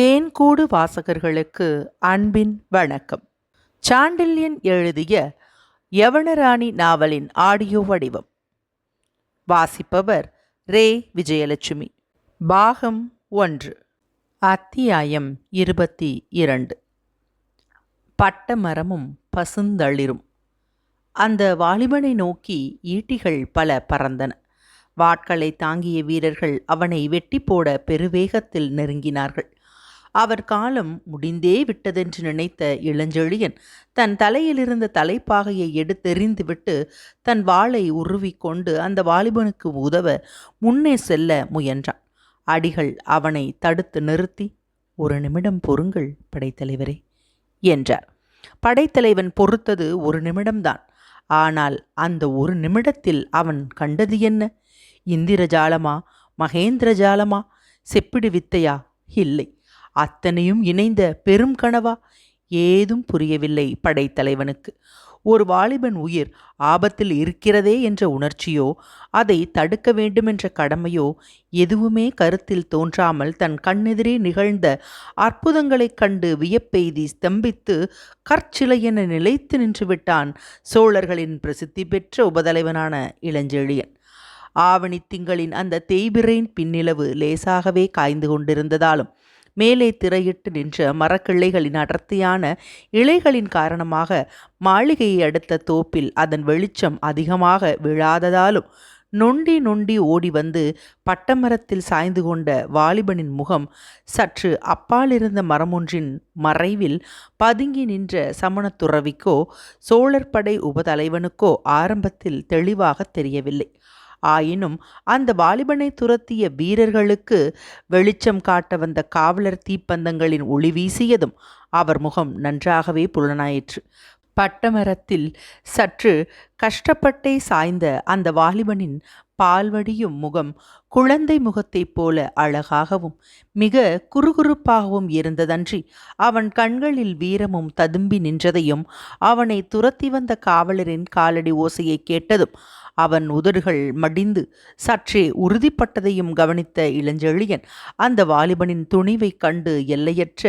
தேன்கூடு வாசகர்களுக்கு அன்பின் வணக்கம். சாண்டில்யன் எழுதிய யவனராணி நாவலின் ஆடியோ வடிவம். வாசிப்பவர் ரே. விஜயலட்சுமி. பாகம் ஒன்று. அத்தியாயம் இருபத்தி இரண்டு. பட்ட மரமும் பசுந்தளிரும். அந்த வாலிபனை நோக்கி ஈட்டிகள் பல பறந்தன. வாட்களை தாங்கிய வீரர்கள் அவனை வெட்டி போட பெருவேகத்தில் நெருங்கினார்கள். அவர் காலம் முடிந்தே விட்டதென்று நினைத்த இளஞ்செழியன் தன் தலையிலிருந்த தலைப்பாகையை எடுத்தெறிந்துவிட்டு தன் வாளை உருவிக்கொண்டு அந்த வாலிபனுக்கு உதவ முன்னே செல்ல முயன்றான். அடிகள் அவனை தடுத்து நிறுத்தி ஒரு நிமிடம் பொறுங்கள் படைத்தலைவரே என்றார். படைத்தலைவன் பொறுத்தது ஒரு நிமிடம்தான். ஆனால் அந்த ஒரு நிமிடத்தில் அவன் கண்டது என்ன? இந்திரஜாலமா மகேந்திரஜாலமா செப்பிடு வித்தையா? இல்லை. அத்தனையும் இணைந்த பெரும் கனவா? ஏதும் புரியவில்லை படைத்தலைவனுக்கு. ஒரு வாலிபன் உயிர் ஆபத்தில் இருக்கிறதே என்ற உணர்ச்சியோ அதை தடுக்க வேண்டுமென்ற கடமையோ எதுவுமே கருத்தில் தோன்றாமல் தன் கண்ணெதிரே நிகழ்ந்த அற்புதங்களைக் கண்டு வியப்பெய்தி ஸ்தம்பித்து கற்சிலையென நிலைத்து நின்று விட்டான் சோழர்களின் பிரசித்தி பெற்ற உபதலைவனான இளஞ்செழியன். ஆவணி திங்களின் அந்த தேய்பிரையின் பின்னிலவு லேசாகவே காய்ந்து கொண்டிருந்ததாலும் மேலே திரையிட்டு நின்ற மரக்கிளைகளின் அடர்த்தியான இலைகளின் காரணமாக மாளிகையை அடுத்த தோப்பில் அதன் வெளிச்சம் அதிகமாக விழாததாலும் நொண்டி நொண்டி ஓடி வந்து பட்டமரத்தில் சாய்ந்து கொண்ட வாலிபனின் முகம் சற்று அப்பாலிருந்த மரமொன்றின் மறைவில் பதுங்கி நின்ற சமணத்துறவிக்கோ சோழர் படை உபதலைவனுக்கோ ஆரம்பத்தில் தெளிவாக தெரியவில்லை. ஆயினும் அந்த வாலிபனை துரத்திய வீரர்களுக்கு வெளிச்சம் காட்ட வந்த காவலர் தீப்பந்தங்களின் ஒளி வீசியதும் அவர் முகம் நன்றாகவே புலனாயிற்று. பட்டமரத்தில் சற்று கஷ்டப்பட்டே சாய்ந்த அந்த வாலிபனின் பால்வடியும் முகம் குழந்தை முகத்தைப் போல அழகாகவும் மிக குறுகுறுப்பாகவும் இருந்ததன்றி அவன் கண்களில் வீரமும் ததும்பி நின்றதையும் அவனை துரத்தி வந்த காவலரின் காலடி ஓசையை கேட்டதும் அவன் உதடுகள் மடிந்து சற்றே உறுதிப்பட்டதையும் கவனித்த இளஞ்செழியன் அந்த வாலிபனின் துணிவைக் கண்டு எல்லையற்ற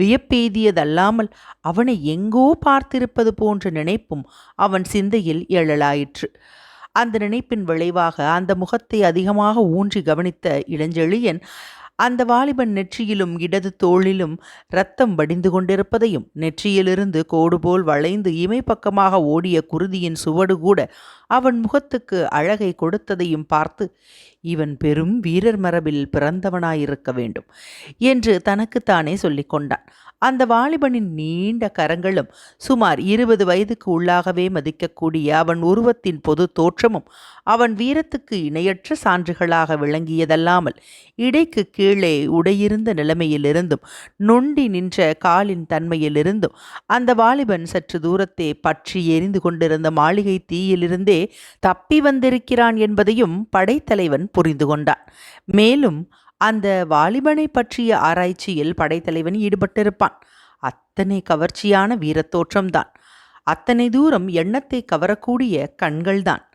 வியப்பெய்தியதல்லாமல் அவனை எங்கோ பார்த்திருப்பது போன்ற நினைப்பும் அவன் சிந்தையில் எழலாயிற்று. அந்த நினைப்பின் விளைவாக அந்த முகத்தை அதிகமாக ஊன்றி கவனித்த இளஞ்செழியன் அந்த வாலிபன் நெற்றியிலும் இடது தோளிலும் இரத்தம் வடிந்து கொண்டிருப்பதையும் நெற்றியிலிருந்து கோடு போல் வளைந்து இமை பக்கமாக ஓடிய குருதியின் சுவடு கூட அவன் முகத்துக்கு அழகை கொடுத்ததையும் பார்த்து இவன் பெரும் வீரர் மரபில் பிறந்தவனாயிருக்க வேண்டும் என்று தனக்குத்தானே சொல்லிக்கொண்டான் அந்த வாலிபனின் நீண்ட கரங்களும் சுமார் இருபது வயதுக்கு உள்ளாகவே மதிக்கக்கூடிய அவன் உருவத்தின் பொது தோற்றமும் அவன் வீரத்துக்கு இணையற்ற சான்றுகளாக விளங்கியதல்லாமல் இடைக்கு கீழே உடையிருந்த நிலைமையிலிருந்தும் நொண்டி நின்ற காலின் தன்மையிலிருந்தும் அந்த வாலிபன் சற்று தூரத்தே பற்றி எரிந்து கொண்டிருந்த மாளிகை தீயிலிருந்தே தப்பி வந்திருக்கிறான் என்பதையும் படைத்தலைவன் புரிந்து கொண்டான். மேலும் அந்த வாலிபனை பற்றிய ஆராய்ச்சியில் படைத்தலைவன் ஈடுபட்டிருப்பான். அத்தனை கவர்ச்சியான வீரத்தோற்றம்தான். அத்தனை தூரம் எண்ணத்தை கவரக்கூடிய கண்கள்தான்.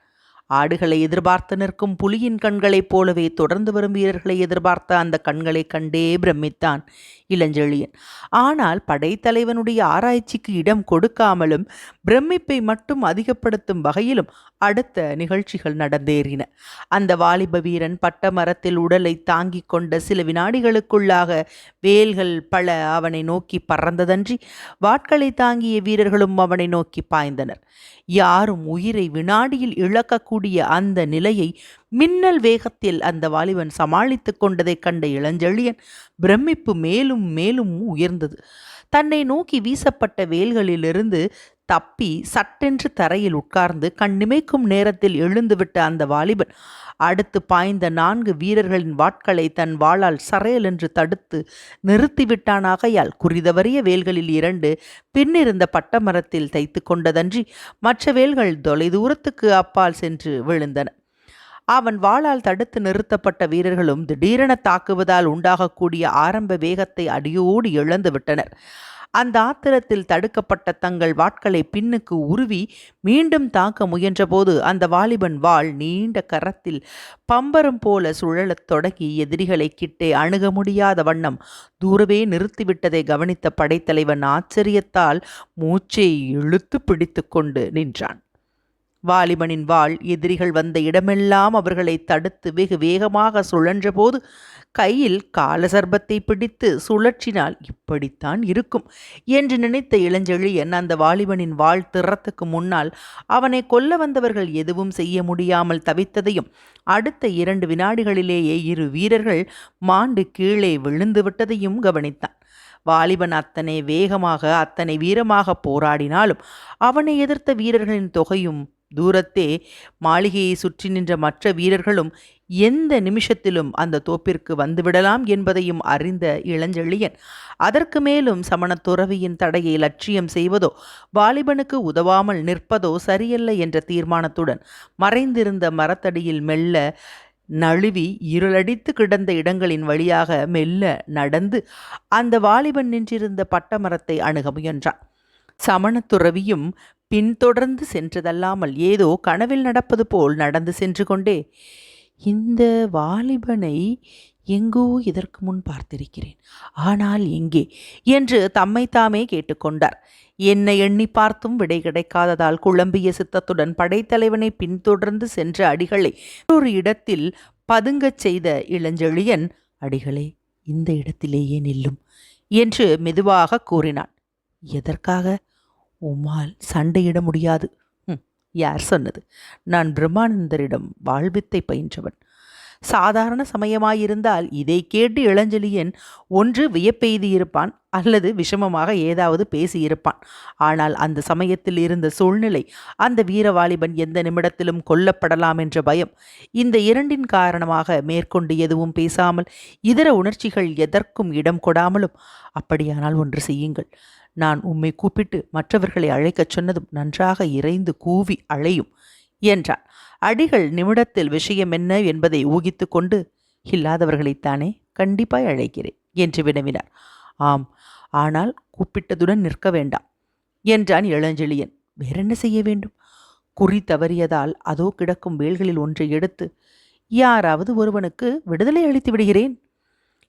ஆடுகளை எதிர்பார்த்து நிற்கும் புலியின் கண்களைப் போலவே தொடர்ந்து வரும் வீரர்களை எதிர்பார்த்த அந்த கண்களைக் கண்டே பிரமித்தான் இளஞ்செழியன். ஆனால் படைத்தலைவனுடைய ஆராய்ச்சிக்கு இடம் கொடுக்காமலும் பிரமிப்பை மட்டும் அதிகப்படுத்தும் வகையிலும் அடுத்த நிகழ்ச்சிகள் நடந்தேறின. அந்த வாலிப வீரன் பட்ட மரத்தில் உடலை தாங்கிக் கொண்ட சில வினாடிகளுக்குள்ளாக வேல்கள் பல அவனை நோக்கி பறந்ததன்றி வாட்களை தாங்கிய வீரர்களும் அவனை நோக்கி பாய்ந்தனர். யாரும் உயிரை வினாடியில் இழக்கக்கூடிய அந்த நிலையை மின்னல் வேகத்தில் அந்த வாலிபன் சமாளித்து கொண்டதைக் கண்ட இளஞ்செழியன் பிரமிப்பு மேலும் மேலும் உயர்ந்தது. தன்னை நோக்கி வீசப்பட்ட வேல்களிலிருந்து தப்பி சட்டென்று தரையில் உட்கார்ந்து கண்ணிமைக்கும் நேரத்தில் எழுந்துவிட்ட அந்த வாலிபன் அடுத்து பாய்ந்த நான்கு வீரர்களின் வாட்களை தன் வாளால் சரையல் என்று தடுத்து நிறுத்திவிட்டானாகையால் குறிதவறிய வேல்களில் இரண்டு பின்னிருந்த பட்டமரத்தில் தைத்து கொண்டதன்றி மற்ற வேல்கள் தொலைதூரத்துக்கு அப்பால் சென்று விழுந்தன. அவன் வாளால் தடுத்து நிறுத்தப்பட்ட வீரர்களும் திடீரென தாக்குவதால் உண்டாகக்கூடிய ஆரம்ப வேகத்தை அடியோடு இழந்து விட்டனர். அந்த ஆத்திரத்தில் தடுக்கப்பட்ட தங்கள் வாட்களை பின்னுக்கு உருவி மீண்டும் தாக்க முயன்றபோது அந்த வாலிபன் வாள் நீண்ட கரத்தில் பம்பரம் போல சுழலத் தொடங்கி எதிரிகளை கிட்டே அணுக முடியாத வண்ணம் தூரவே நிறுத்திவிட்டதை கவனித்த படைத்தலைவன் ஆச்சரியத்தால் மூச்சை இழுத்து பிடித்து கொண்டு நின்றான். வாலிபனின் வாள் எதிரிகள் வந்த இடமெல்லாம் அவர்களை தடுத்து வெகு வேகமாக சுழன்றபோது கையில் காலசர்பத்தை பிடித்து சுழற்றினால் இப்படித்தான் இருக்கும் என்று நினைத்த இளஞ்செழியன் அந்த வாலிபனின் வாழ் திறத்துக்கு முன்னால் அவனை கொல்ல வந்தவர்கள் எதுவும் செய்ய முடியாமல் தவித்ததையும் அடுத்த இரண்டு வினாடிகளிலேயே இரு வீரர்கள் மாண்டு கீழே விழுந்து விட்டதையும் கவனித்தான். வாலிபன் அத்தனை வேகமாக அத்தனை வீரமாக போராடினாலும் அவனை எதிர்த்த வீரர்களின் தொகையும் தூரத்தே மாளிகையை சுற்றி நின்ற மற்ற வீரர்களும் எந்த நிமிஷத்திலும் அந்த தோப்பிற்கு வந்துவிடலாம் என்பதையும் அறிந்த இளஞ்செழியன் அதற்கு மேலும் சமணத்துறவியின் தடையை லட்சியம் செய்வதோ வாலிபனுக்கு உதவாமல் நிற்பதோ சரியல்ல என்ற தீர்மானத்துடன் மறைந்திருந்த மரத்தடியில் மெல்ல நழுவி இருளடித்து கிடந்த இடங்களின் வழியாக மெல்ல நடந்து அந்த வாலிபன் நின்றிருந்த பட்டமரத்தை அணுக முயன்றான். சமணத்துறவியும் பின்தொடர்ந்து சென்றதல்லாமல் ஏதோ கனவில் நடப்பது போல் நடந்து சென்று கொண்டே இந்த வாலிபனை எங்கோ இதற்கு முன் பார்த்திருக்கிறேன். ஆனால் எங்கே? என்று தம்மை தாமே கேட்டுக்கொண்டார். என்னை எண்ணி பார்த்தும் விடை கிடைக்காததால் குழம்பிய சித்தத்துடன் படைத்தலைவனை பின்தொடர்ந்து சென்ற அடிகளை ஒரு இடத்தில் பதுங்கச் செய்த இளஞ்செழியன் அடிகளே இந்த இடத்திலேயே நில்லும் என்று மெதுவாக கூறினான். எதற்காக? உம்மால் சண்டையிட முடியாது. யார் சொன்னது? நான் பிரம்மானந்தரிடம் வாழ்வித்தை பயின்றவன். சாதாரண சமயமாயிருந்தால் இதை கேட்டு இளஞ்செழியன் ஒன்று வியப்பெய்தியிருப்பான் அல்லது விஷமமாக ஏதாவது பேசியிருப்பான். ஆனால் அந்த சமயத்தில் இருந்த சூழ்நிலை அந்த வீரவாலிபன் எந்த நிமிடத்திலும் கொல்லப்படலாம் என்ற பயம் இந்த இரண்டின் காரணமாக மேற்கொண்டு எதுவும் பேசாமல் இதர உணர்ச்சிகள் எதற்கும் இடம் கொடாமலும் அப்படியானால் ஒன்று செய்யுங்கள். நான் உம்மை கூப்பிட்டு மற்றவர்களை அழைக்கச் சொன்னதும் நன்றாக இறைந்து கூவி அழையும் என்றான் அடிகள் நிமிடத்தில் விஷயம் என்ன என்பதை ஊகித்து கொண்டு இல்லாதவர்களைத்தானே கண்டிப்பாய் அழைக்கிறேன் என்று வினவினார் ஆம் ஆனால் கூப்பிட்டதுடன் நிற்க வேண்டாம் என்றான் இளஞ்செழியன். வேறென்ன செய்ய வேண்டும்? குறி தவறியதால் அதோ கிடக்கும் வேல்களில் ஒன்றை எடுத்து யாராவது ஒருவனுக்கு விடுதலை அளித்து விடுகிறேன்.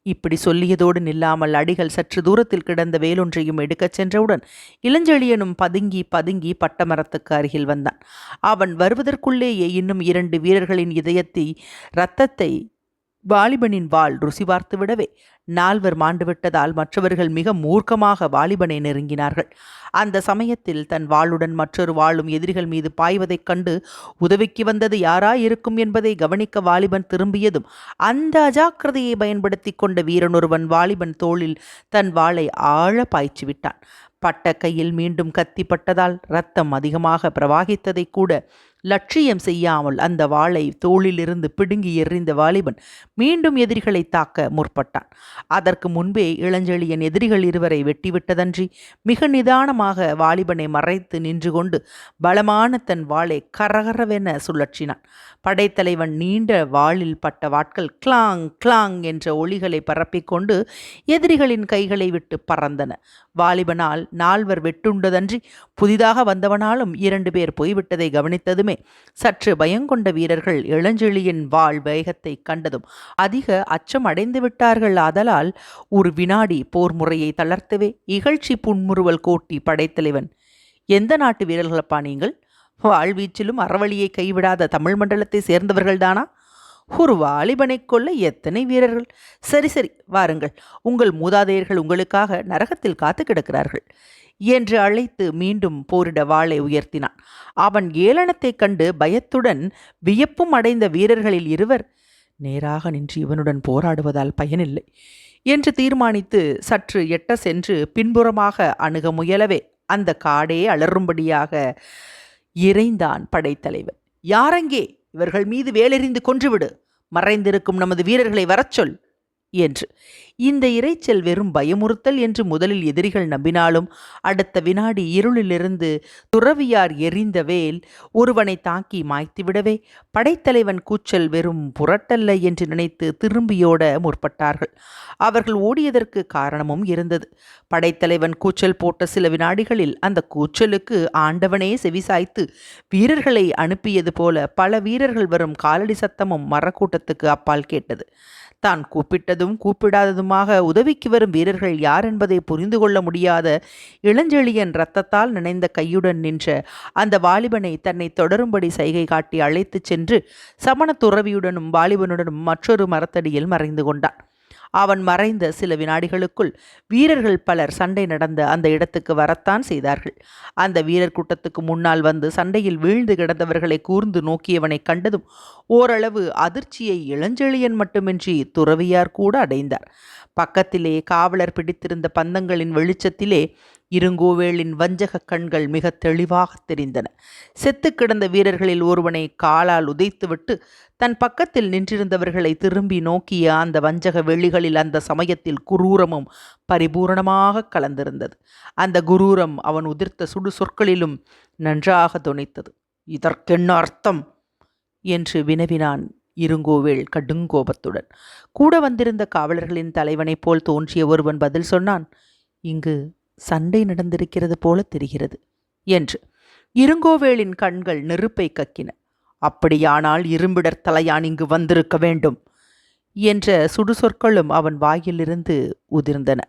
இப்படி சொல்லியதோடு நில்லாமல் அடிகள் சற்று தூரத்தில் கிடந்த வேலொன்றையும் எடுக்கச் சென்றவுடன் இளஞ்செழியனும் பதுங்கி பதுங்கி பட்டமரத்துக்கு அருகில் வந்தான். அவன் வருவதற்குள்ளேயே இன்னும் இரண்டு வீரர்களின் இதயத்தை இரத்தத்தை வாலிபனின் வாள் ருசி பார்த்து விடவே. நால்வர் மாண்டுவிட்டதால் மற்றவர்கள் மிக மூர்க்கமாக வாலிபனை நெருங்கினார்கள். அந்த சமயத்தில் தன் வாளுடன் மற்றொரு வாளும் எதிரிகள் மீது பாய்வதைக் கண்டு உதவிக்கு வந்தது யாராயிருக்கும் என்பதை கவனிக்க வாலிபன் திரும்பியதும் அந்த அஜாக்கிரதையை பயன்படுத்தி கொண்ட வீரனொருவன் வாலிபன் தோளில் தன் வாளை ஆழ பாய்ச்சி விட்டான். பட்ட கையில் மீண்டும் கத்திப்பட்டதால் ரத்தம் அதிகமாக பிரவாகித்ததை கூட லட்சியம் செய்யாமல் அந்த வாளை தோளிலிருந்து பிடுங்கி எறிந்த வாலிபன் மீண்டும் எதிரிகளை தாக்க முற்பட்டான். அதற்கு முன்பே இளஞ்செழியன் எதிரிகள் இருவரை வெட்டிவிட்டதன்றி மிக நிதானமாக வாலிபனை மறைத்து நின்று கொண்டு பலமான தன் வாளை கரகரவென சுழற்றினான். படைத்தலைவன் நீண்ட வாளில் பட்ட வாட்கள் கிளாங் கிளாங் என்ற ஒளிகளை பரப்பிக்கொண்டு எதிரிகளின் கைகளை விட்டு பறந்தன. வாலிபனால் நால்வர் வெட்டுண்டதன்றி புதிதாக வந்தவனாலும் இரண்டு பேர் போய்விட்டதை கவனித்ததுமே சற்று பயங்கொண்ட வீரர்கள் இளஞ்செழியின் வாழ் வேகத்தை கண்டதும் அதிக அச்சம் அடைந்து விட்டார்கள். ஆதலால் ஒரு வினாடி போர் முறையை தளர்த்தவே இகழ்ச்சி புன்முறுவல் கோட்டி படைத்தலைவன். எந்த நாட்டு வீரர்களப்பா நீங்கள்? வாழ்வீச்சிலும் அறவழியை கைவிடாத தமிழ் மண்டலத்தை சேர்ந்தவர்கள்தானா? ஒரு வாலிபனை கொல்ல எத்தனை வீரர்கள்? சரி சரி வாருங்கள். உங்கள் மூதாதையர்கள் உங்களுக்காக நரகத்தில் காத்து கிடக்கிறார்கள். என்று அழைத்து மீண்டும் போரிட வாளை உயர்த்தினான். அவன் ஏளனத்தைக் கண்டு பயத்துடன் வியப்பும் அடைந்த வீரர்களில் இருவர் நேராக நின்று இவனுடன் போராடுவதால் பயனில்லை என்று தீர்மானித்து சற்று எட்ட சென்று பின்புறமாக அணுக முயலவே அந்த காடே அலறும்படியாக இறைந்தான் படைத்தலைவன். யாரங்கே இவர்கள் மீது வேலெறிந்து கொன்றுவிடு. மறைந்திருக்கும் நமது வீரர்களை வரச் சொல். என்று. இந்த இரைச்சல் வெறும் பயமுறுத்தல் என்று முதலில் எதிரிகள் நம்பினாலும் அடுத்த வினாடி இருளிலிருந்து துறவியார் எரிந்த வேல் ஒருவனை தாக்கி மாய்த்துவிடவே படைத்தலைவன் கூச்சல் வெறும் புரட்டல்ல என்று நினைத்து திரும்பியோட முற்பட்டார்கள். அவர்கள் ஓடியதற்கு காரணமும் இருந்தது. படைத்தலைவன் கூச்சல் போட்ட சில வினாடிகளில் அந்த கூச்சலுக்கு ஆண்டவனே செவிசாய்த்து வீரர்களை அனுப்பியது போல பல வீரர்கள் வரும் காலடி சத்தமும் மரக்கூட்டத்துக்கு அப்பால் கேட்டது. தான் கூப்பிட்டதும் கூப்பிடாததுமாக உதவிக்கு வரும் வீரர்கள் யார் என்பதை புரிந்து கொள்ள முடியாத இளஞ்செழியன் ரத்தத்தால் நினைந்த கையுடன் நின்ற அந்த வாலிபனை தன்னை தொடரும்படி சைகை காட்டி அழைத்துச் சென்று சமண துறவியுடனும் வாலிபனுடனும் மற்றொரு மரத்தடியில் மறைந்து கொண்டான். அவன் மறைந்த சில வினாடிகளுக்குள் வீரர்கள் பலர் சண்டை நடந்த அந்த இடத்துக்கு வரத்தான் செய்தார்கள். அந்த வீரர் கூட்டத்துக்கு முன்னால் வந்து சண்டையில் வீழ்ந்து கிடந்தவர்களை கூர்ந்து நோக்கியவனை கண்டதும் ஓரளவு அதிர்ச்சியை இளஞ்செழியன் மட்டுமின்றி துறவியார் கூட அடைந்தார். பக்கத்திலே காவலர் பிடித்திருந்த பந்தங்களின் வெளிச்சத்திலே இருங்கோவேளின் வஞ்சக கண்கள் மிக தெளிவாக தெரிந்தன. செத்து கிடந்த வீரர்களில் ஒருவனை காலால் உதைத்துவிட்டு தன் பக்கத்தில் நின்றிருந்தவர்களை திரும்பி நோக்கிய அந்த வஞ்சக வெளிகளில் அந்த சமயத்தில் குரூரமும் பரிபூரணமாக கலந்திருந்தது. அந்த குரூரம் அவன் உதிர்த்த சுடு சொற்களிலும் நன்றாக துணைத்தது இதற்கென்ன அர்த்தம்? என்று வினவினான் இருங்கோவேள் கடுங்கோபத்துடன். கூட வந்திருந்த காவலர்களின் தலைவனைப் போல் தோன்றிய ஒருவன் பதில் சொன்னான் இங்கு சண்டை நடந்திருக்கிறது போல தெரிகிறது என்று. இருங்கோவேலின் கண்கள் நெருப்பை கக்கின. அப்படியானால் இரும்பிடர் தலையான் இங்கு வந்திருக்க வேண்டும் என்ற சுடுசொற்களும் அவன் வாயிலிருந்து உதிர்ந்தன.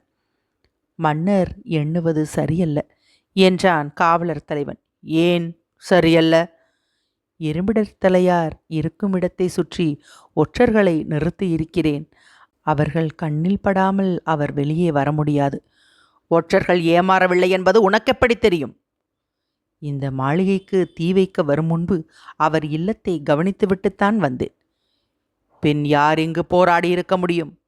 மன்னர் எண்ணுவது சரியல்ல என்றான் காவலர் தலைவன். ஏன் சரியல்ல? இரும்பிடர் தலையார் இருக்கும் இடத்தை சுற்றி ஒற்றர்களை நிறுத்தி இருக்கிறேன் அவர்கள் கண்ணில் படாமல் அவர் வெளியே வர முடியாது. ஒற்றர்கள் ஏமாறவில்லை என்பது உனக்கெப்படி தெரியும்? இந்த மாளிகைக்கு தீ வைக்க வரும் முன்பு அவர் இல்லத்தை கவனித்துவிட்டுத்தான் வந்தேன். பின் யார் இங்கு போராடி இருக்க முடியும்?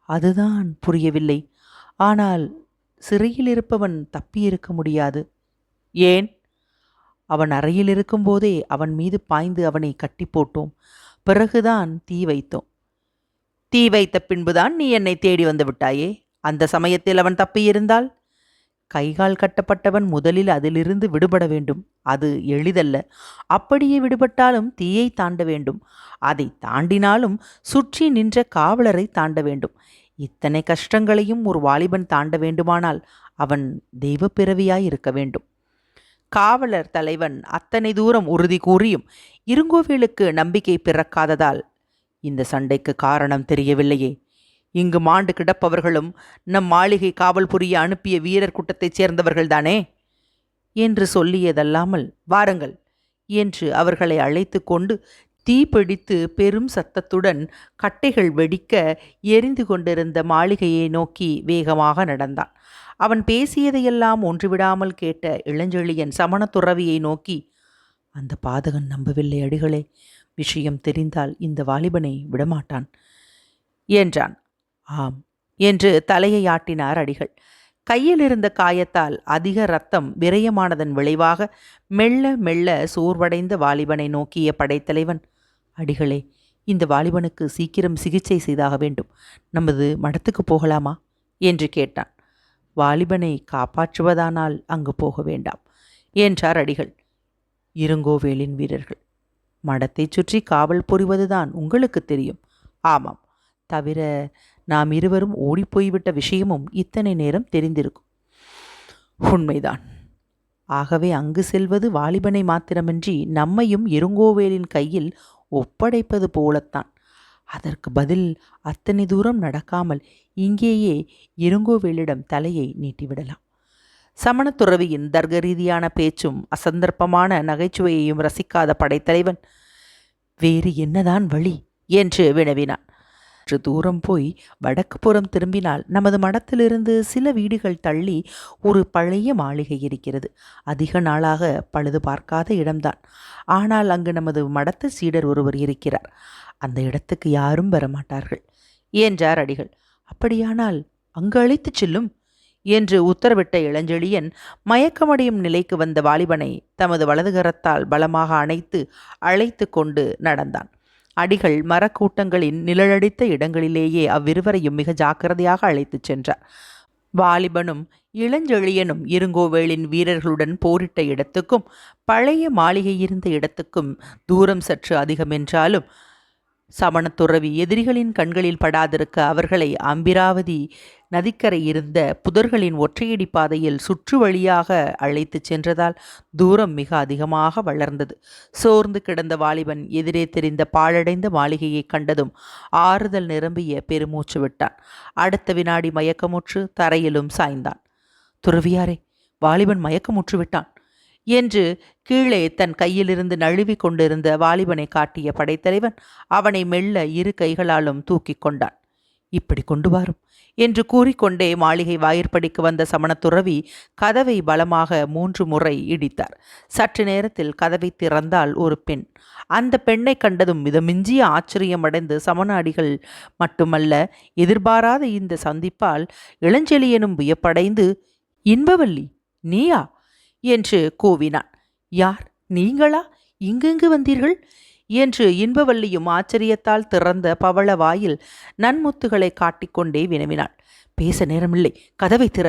அதுதான் புரியவில்லை. ஆனால் சிறையில் இருப்பவன் தப்பியிருக்க முடியாது. ஏன்? அவன் அறையில் இருக்கும்போதே அவன் மீது பாய்ந்து அவனை கட்டி போட்டோம். பிறகுதான் தீ வைத்தோம். தீ வைத்த பின்புதான் நீ என்னை தேடி வந்து விட்டாயே? அந்த சமயத்தில் அவன் தப்பியிருந்தால்? கைகால் கட்டப்பட்டவன் முதலில் அதிலிருந்து விடுபட வேண்டும். அது எளிதல்ல. அப்படியே விடுபட்டாலும் தீயை தாண்ட வேண்டும். அதை தாண்டினாலும் சுற்றி நின்ற காவலரை தாண்ட வேண்டும். இத்தனை கஷ்டங்களையும் ஒரு வாலிபன் தாண்ட வேண்டுமானால் அவன் தெய்வப்பிறவியாயிருக்க இருக்க வேண்டும். காவலர் தலைவன் அத்தனை தூரம் உறுதி கூறியும் இருங்கோவேலுக்கு நம்பிக்கை பிறக்காததால் இந்த சண்டைக்கு காரணம் தெரியவில்லையே. இங்கு மாண்டு கிடப்பவர்களும் நம் மாளிகை காவல் புரிய அனுப்பிய வீரர் கூட்டத்தைச் சேர்ந்தவர்கள்தானே? என்று சொல்லியதல்லாமல் வாருங்கள் என்று அவர்களை அழைத்து கொண்டு தீப்பிடித்து பெரும் சத்தத்துடன் கட்டைகள் வெடிக்க எரிந்து கொண்டிருந்த மாளிகையை நோக்கி வேகமாக நடந்தான். அவன் பேசியதையெல்லாம் ஒன்றுவிடாமல் கேட்ட இளஞ்செழியன் சமண துறவியை நோக்கி அந்த பாதகன் நம்பவில்லை அடிகளே விஷயம் தெரிந்தால் இந்த வாலிபனை விடமாட்டான் என்றான். ஆம். என்று தலையை ஆட்டினார் அடிகள். கையில் இருந்த காயத்தால் அதிக ரத்தம் விரயமானதன் விளைவாக மெல்ல மெல்ல சோர்வடைந்த வாலிபனை நோக்கிய படைத்தலைவன் அடிகளே இந்த வாலிபனுக்கு சீக்கிரம் சிகிச்சை செய்தாக வேண்டும். நமது மடத்துக்கு போகலாமா? என்று கேட்டான். வாலிபனை காப்பாற்றுவதானால் அங்கு போக வேண்டாம் என்றார் அடிகள். இருங்கோவேலின் வீரர்கள் மடத்தைச் சுற்றி காவல் புரிவதுதான் உங்களுக்கு தெரியும். ஆமாம். தவிர நாம் இருவரும் ஓடிப்போய்விட்ட விஷயமும் இத்தனை நேரம் தெரிந்திருக்கும். உண்மைதான். ஆகவே அங்கு செல்வது வாலிபனை மாத்திரமின்றி நம்மையும் இருங்கோவேலின் கையில் ஒப்படைப்பது போலத்தான். அதற்கு பதில் அத்தனை தூரம் நடக்காமல் இங்கேயே இருங்கோவேலிடம் தலையை நீட்டிவிடலாம். சமணத்துறவியின் தர்க்க ரீதியான பேச்சும் அசந்தர்ப்பமான நகைச்சுவையையும் ரசிக்காத படைத்தலைவன் வேறு என்னதான் வழி? என்று வினவினான். சற்று தூரம் போய் வடக்கு புறம் திரும்பினால் நமது மடத்திலிருந்து சில வீடுகள் தள்ளி ஒரு பழைய மாளிகை இருக்கிறது. அதிக நாளாக பழுது பார்க்காத இடம்தான். ஆனால் அங்கு நமது மடத்து சீடர் ஒருவர் இருக்கிறார். அந்த இடத்துக்கு யாரும் வரமாட்டார்கள் என்றார் அடிகள் அப்படியானால் அங்கு அழைத்துச் செல்லும் என்று உத்தரவிட்ட இளஞ்செழியன் மயக்கமடையும் நிலைக்கு வந்த வாலிபனை தமது வலதுகரத்தால் பலமாக அணைத்து அழைத்து கொண்டு நடந்தான். அடிகள் மரக்கூட்டங்களின் நிழலடித்த இடங்களிலேயே அவ்விருவரையும் மிக ஜாக்கிரதையாக அழைத்துச் சென்றார். வாலிபனும் இளஞ்செழியனும் இருங்கோவேளின் வீரர்களுடன் போரிட்ட இடத்துக்கும் பழைய மாளிகை இருந்த இடத்துக்கும் தூரம் சற்று அதிகமென்றாலும் சமணத்துறவி எதிரிகளின் கண்களில் படாதிருக்க அவர்களை அம்பிராவதி நதிக்கரை இருந்த புதர்களின் ஒற்றையடி பாதையில் சுற்று வழியாக அழைத்துச் சென்றதால் தூரம் மிக அதிகமாக வளர்ந்தது. சோர்ந்து கிடந்த வாலிபன் எதிரே தெரிந்த பாழடைந்த மாளிகையை கண்டதும் ஆறுதல் நிரம்பிய பெருமூச்சு விட்டான். அடுத்த வினாடி மயக்கமுற்று தரையிலும் சாய்ந்தான். துறவியாரே வாலிபன் மயக்கமுற்று விட்டான். என்று கீழே தன் கையிலிருந்து நழுவி கொண்டிருந்த வாலிபனை காட்டிய படைத்தலைவன் அவனை மெல்ல இரு கைகளாலும் தூக்கிக் கொண்டான். இப்படி கொண்டு வாரும் என்று கூறிக்கொண்டே மாளிகை வாயிற்படிக்கு வந்த சமணத்துறவி கதவை பலமாக மூன்று முறை இடித்தார். சற்று நேரத்தில் கதவை திறந்தால் ஒரு பெண். அந்த பெண்ணை கண்டதும் மிதமிஞ்சிய ஆச்சரியமடைந்து சமணாடிகள் மட்டுமல்ல எதிர்பாராத இந்த சந்திப்பால் இளஞ்செழியனும் வியப்படைந்து இன்பவல்லி நீயா? என்று கூவினான். யார் நீங்களா? இங்கெங்கு வந்தீர்கள்? என்று இன்பவல்லியும் ஆச்சரியத்தால் திறந்த பவள வாயில் நன்முத்துகளை காட்டிக்கொண்டே வினவினாள். பேச நேரமில்லை கதவை திற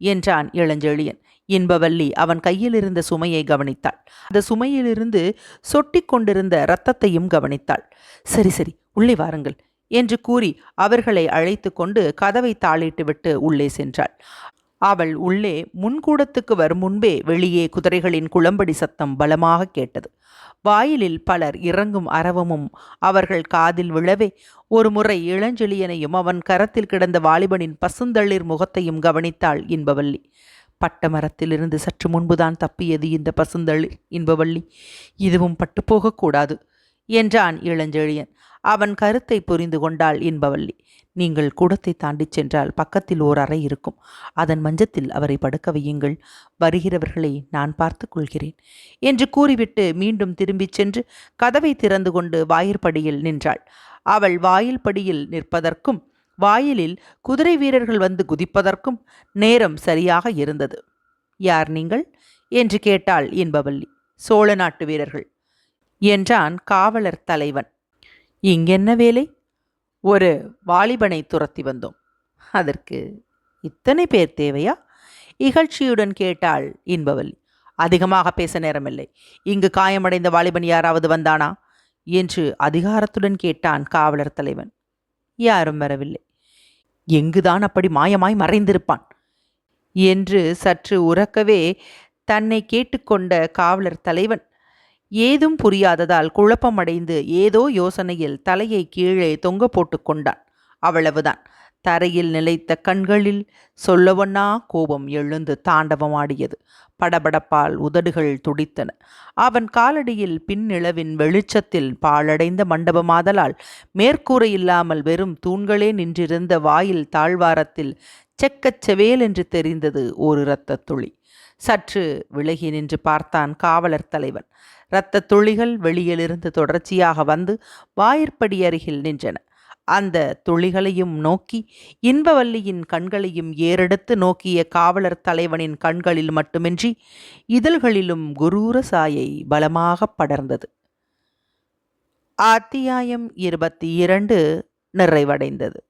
என்றான் இளஞ்செழியன். இன்பவல்லி அவன் கையில் இருந்த சுமையை கவனித்தாள். அந்த சுமையிலிருந்து சொட்டி கொண்டிருந்த இரத்தத்தையும் கவனித்தாள். சரி சரி உள்ளே வாருங்கள் என்று கூறி அவர்களை அழைத்து கொண்டு கதவை தாளிட்டுவிட்டு உள்ளே சென்றாள். அவள் உள்ளே முன்கூடத்துக்கு வரும் முன்பே வெளியே குதிரைகளின் குளம்படி சத்தம் பலமாக கேட்டது. வாயிலில் பலர் இறங்கும் அரவமும் அவர்கள் காதில் விழவே ஒரு முறை இளஞ்செழியனையும் அவன் கரத்தில் கிடந்த வாலிபனின் பசுந்தளிர் முகத்தையும் கவனித்தாள் இன்பவல்லி. பட்டமரத்திலிருந்து சற்று முன்புதான் தப்பியது இந்த பசுந்தளிர் இன்பவள்ளி இதுவும் பட்டுப்போகக்கூடாது என்றான் இளஞ்செழியன். அவன் கருத்தை புரிந்து கொண்டாள் இன்பவல்லி நீங்கள் கூடத்தை தாண்டிச் சென்றால் பக்கத்தில் ஓர் அறை இருக்கும். அதன் மஞ்சத்தில் அவரை படுக்க வையுங்கள். வருகிறவர்களை நான் பார்த்து கொள்கிறேன். என்று கூறிவிட்டு மீண்டும் திரும்பிச் சென்று கதவை திறந்து கொண்டு வாயிற்படியில் நின்றாள். அவள் வாயில் படியில் நிற்பதற்கும் வாயிலில் குதிரை வீரர்கள் வந்து குதிப்பதற்கும் நேரம் சரியாக இருந்தது. யார் நீங்கள்? என்று கேட்டாள் இன்பவல்லி சோழ நாட்டு வீரர்கள். என்றான் காவலர் தலைவன். இங்கென்ன வேலை? ஒரு வாலிபனை துரத்தி வந்தோம். அதற்கு இத்தனை பேர் தேவையா? இகழ்ச்சியுடன் கேட்டாள் இன்பவல்லி. அதிகமாக பேச நேரமில்லை. இங்கு காயமடைந்த வாலிபன் யாராவது வந்தானா? என்று அதிகாரத்துடன் கேட்டான் காவலர் தலைவன். யாரும் வரவில்லை. எங்குதான் அப்படி மாயமாய் மறைந்திருப்பான்? என்று சற்று உறக்கவே தன்னை கேட்டுக்கொண்ட காவலர் தலைவன் ஏதும் புரியாததால் குழப்பமடைந்து ஏதோ யோசனையில் தலையை கீழே தொங்க போட்டு கொண்டான் அவ்வளவுதான். தரையில் நிலைத்த கண்களில் சொல்லவண்ணா கோபம் எழுந்து தாண்டவமாடியது. படபடப்பால் உதடுகள் துடித்தன. அவன் காலடியில் பின்னிளவின் வெளிச்சத்தில் பாழடைந்த மண்டபமாதலால் மேற்கூரை இல்லாமல் வெறும் தூண்களே நின்றிருந்த வாயில் தாழ்வாரத்தில் செக்கச் செவேல் என்று தெரிந்தது ஒரு இரத்த துளி. சற்று விலகி நின்று பார்த்தான் காவலர் தலைவன். இரத்த துளிகள் வெளியிலிருந்து தொடர்ச்சியாக வந்து வாயிற்படி அருகில் நின்றன. அந்த துளிகளையும் நோக்கி இன்பவல்லியின் கண்களையும் ஏறெடுத்து நோக்கிய காவலர் தலைவனின் கண்களில் மட்டுமின்றி இதழ்களிலும் குரூர சாயை பலமாக படர்ந்தது. அத்தியாயம் இருபத்தி இரண்டு நிறைவடைந்தது.